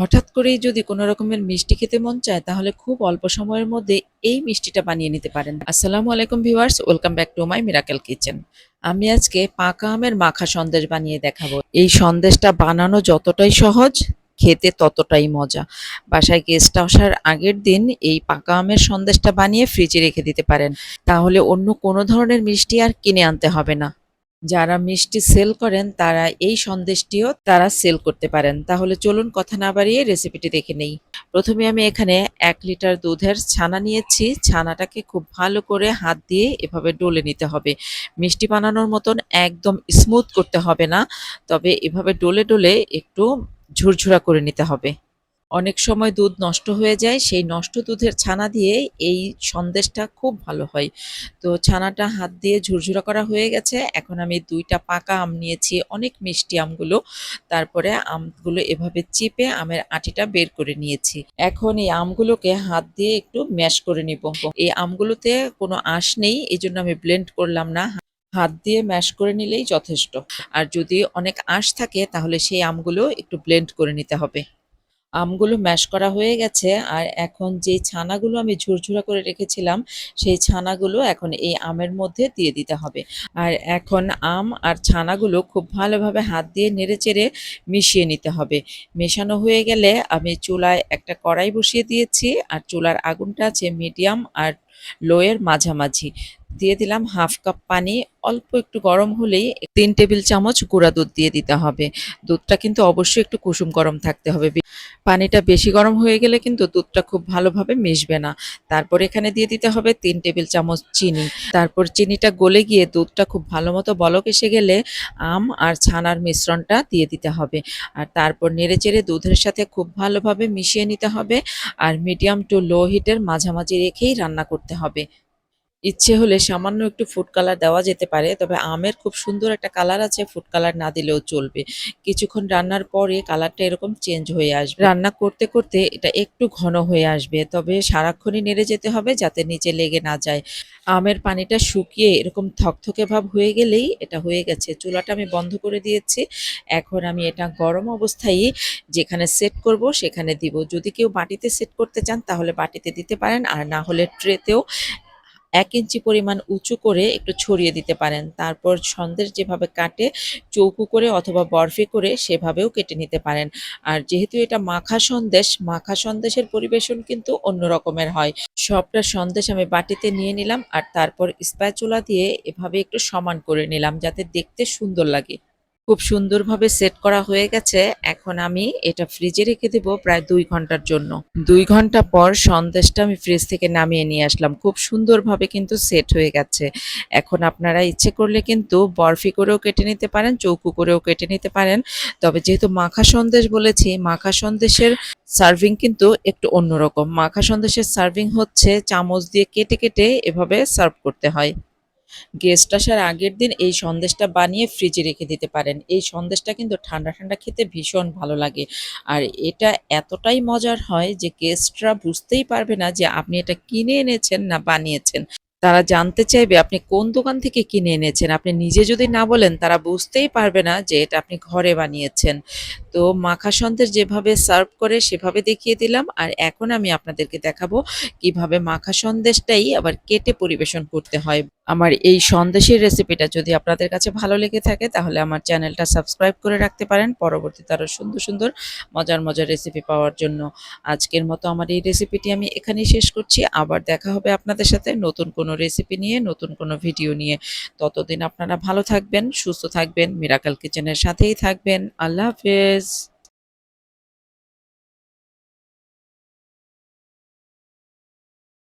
হঠাৎ করেই যদি কোনো রকমের মিষ্টি খেতে মন চায়, তাহলে খুব অল্প সময়ের মধ্যে এই মিষ্টিটা বানিয়ে নিতে পারেন। আসসালামু আলাইকুম viewers, welcome back to my miracle kitchen. আমি আজকে পাকা আমের মাখা সন্দেশ বানিয়ে দেখাবো। এই সন্দেশটা বানানো যতটাই সহজ, খেতে ততটাই মজা। বাসায় গেস্ট আসার আগের দিন এই পাকা আমের সন্দেশটা বানিয়ে ফ্রিজে রেখে দিতে পারেন। তাহলে অন্য কোনো ধরনের মিষ্টি আর কিনে আনতে হবে না। যারা মিষ্টি সেল করেন, তারা এই সন্দেশটিও তারা সেল করতে পারেন। তাহলে চলুন কথা না বাড়িয়ে রেসিপিটি দেখে নেই। প্রথমে আমি এখানে এক লিটার দুধের ছানা নিয়েছি। ছানাটাকে খুব ভালো করে হাত দিয়ে এভাবে ডলে নিতে হবে। মিষ্টি বানানোর মতন একদম স্মুথ করতে হবে না, তবে এভাবে ডলে ডলে একটু ঝুরঝুরা করে নিতে হবে। অনেক সময় দুধ নষ্ট হয়ে যায়, সেই নষ্ট দুধের ছানা দিয়ে এই সন্দেশটা খুব ভালো হয়। তো ছানাটা হাত দিয়ে ঝুরঝুরা করা হয়ে গেছে, এখন আমি দুইটা পাকা আম নিয়েছি, অনেক মিষ্টি আমগুলো। তারপরে আমগুলো এভাবে চিপে আমের আটিটা বের করে নিয়েছি। এখন এই আমগুলোকে হাত দিয়ে একটু ম্যাশ করে নিব। এই আমগুলোতে কোনো আঁশ নেই এই জন্য আমি ব্লেন্ড করলাম না। হাত দিয়ে ম্যাশ করে নিলেই যথেষ্ট। আর যদি অনেক আঁশ থাকে, তাহলে সেই আমগুলো একটু ব্লেন্ড করে নিতে হবে। আমগুলো ম্যাশ করা হয়ে গেছে আর এখন যে ছানাগুলো আমি ঝুরঝুরা করে রেখেছিলাম, সেই ছানাগুলো এখন এই আমের মধ্যে দিয়ে দিতে হবে। আর এখন আম আর ছানাগুলো খুব ভালোভাবে হাত দিয়ে নেড়েচেড়ে মিশিয়ে নিতে হবে। মেশানো হয়ে গেলে আমি চুলায় একটা কড়াই বসিয়ে দিয়েছি আর চুলার আগুনটা আছে মিডিয়াম আর লোয়ের মাঝামাঝি। দিয়ে দিলাম হাফ কাপ পানি। অল্প একটু গরম হলেই তিন টেবিল চামচ গুঁড়া দুধ দিয়ে দিতে হবে। দুধটা কিন্তু অবশ্যই একটু কুসুম গরম থাকতে হবে। পানিটা বেশি গরম হয়ে গেলে কিন্তু দুধটা খুব ভালোভাবে মিশবে না। তারপর এখানে দিয়ে দিতে হবে তিন টেবিল চামচ চিনি। তারপর চিনিটা গলে গিয়ে দুধটা খুব ভালো মতো বলক এসে গেলে আম আর ছানার মিশ্রণটা দিয়ে দিতে হবে। আর তারপর নেড়েচেড়ে দুধের সাথে খুব ভালোভাবে মিশিয়ে নিতে হবে। আর মিডিয়াম টু লো হিটের মাঝামাঝি রেখেই রান্না করতে হবে। ইচ্ছে হলে সামান্য একটু ফুড কালার দেওয়া যেতে পারে, তবে আমের খুব সুন্দর একটা কালার আছে ফুড কালার না দিলেও চলবে। কিছুক্ষণ রান্নার পরে কালারটা এরকম চেঞ্জ হয়ে আসবে। রান্না করতে করতে এটা একটু ঘন হয়ে আসবে, তবে সারাক্ষণই নেড়ে যেতে হবে যাতে নিচে লেগে না যায়। আমের পানিটা শুকিয়ে এরকম থকথকে ভাব হয়ে গেলেই এটা হয়ে গেছে। চুলাটা আমি বন্ধ করে দিয়েছি। এখন আমি এটা গরম অবস্থায় যেখানে সেট করব সেখানে দিব। যদি কেউ বাটিতে সেট করতে চান তাহলে বাটিতে দিতে পারেন, আর না হলে ট্রেতেও এক ইঞ্চি পরিমাণ উঁচু করে একটু ছড়িয়ে দিতে পারেন। তারপর সন্দেশ যেভাবে কাটে, চৌকু করে অথবা বরফি করে সেভাবেও কেটে নিতে পারেন। আর যেহেতু এটা মাখা সন্দেশ, মাখা সন্দেশের পরিবেশন কিন্তু অন্য রকমের হয়। সবটা সন্দেশ আমি বাটিতে নিয়ে নিলাম আর তারপর স্প্যাচুলা দিয়ে এভাবে একটু সমান করে নিলাম যাতে দেখতে সুন্দর লাগে। খুব সুন্দরভাবে সেট করা হয়ে গেছে। এখন আমি এটা ফ্রিজে রেখে দেব প্রায় দুই ঘণ্টার জন্য। দুই ঘণ্টা পর সন্দেশটা আমি ফ্রিজ থেকে নামিয়ে নিয়ে আসলাম। খুব সুন্দরভাবে কিন্তু সেট হয়ে গেছে। এখন আপনারা ইচ্ছে করলে কিন্তু বরফি করেও কেটে নিতে পারেন, চৌকু করেও কেটে নিতে পারেন। তবে যেহেতু মাখা সন্দেশ বলেছি, মাখা সন্দেশের সার্ভিং কিন্তু একটু অন্যরকম। মাখা সন্দেশের সার্ভিং হচ্ছে চামচ দিয়ে কেটে কেটে এভাবে সার্ভ করতে হয়। গেস্ট আসার আগের দিন এই সন্দেশটা বানিয়ে ফ্রিজে রেখে দিতে পারেন। এই সন্দেশটা কিন্তু ঠান্ডা ঠান্ডা খেতে ভীষণ ভালো লাগে। আর এটা এতটাই মজার হয় যে গেস্টরা বুঝতেই পারবে না যে আপনি এটা কিনে এনেছেন না বানিয়েছেন। তারা জানতে চাইবে আপনি কোন দোকান থেকে কিনে এনেছেন। আপনি নিজে যদি না বলেন, তারা বুঝতেই পারবে না যে এটা আপনি ঘরে বানিয়েছেন। তো মাখা সন্দেশ যেভাবে সার্ভ করে সেভাবে দেখিয়ে দিলাম। আর এখন আমি আপনাদেরকে দেখাবো কীভাবে মাখা সন্দেশটাই আবার কেটে পরিবেশন করতে হয়। আমার এই সন্দেশের রেসিপিটা যদি আপনাদের কাছে ভালো লেগে থাকে, তাহলে আমার চ্যানেলটা সাবস্ক্রাইব করে রাখতে পারেন। পরবর্তীতে আরও সুন্দর সুন্দর, মজার মজার রেসিপি পাওয়ার জন্য আজকের মতো আমার এই রেসিপিটি আমি এখানেই শেষ করছি। আবার দেখা হবে আপনাদের সাথে নতুন কোনো রেসিপি নিয়ে, নতুন কোনো ভিডিও নিয়ে। ততদিন আপনারা ভালো থাকবেন, সুস্থ থাকবেন মিরাকাল কিচেনের সাথেই থাকবেন। আল্লাহ হাফেজ।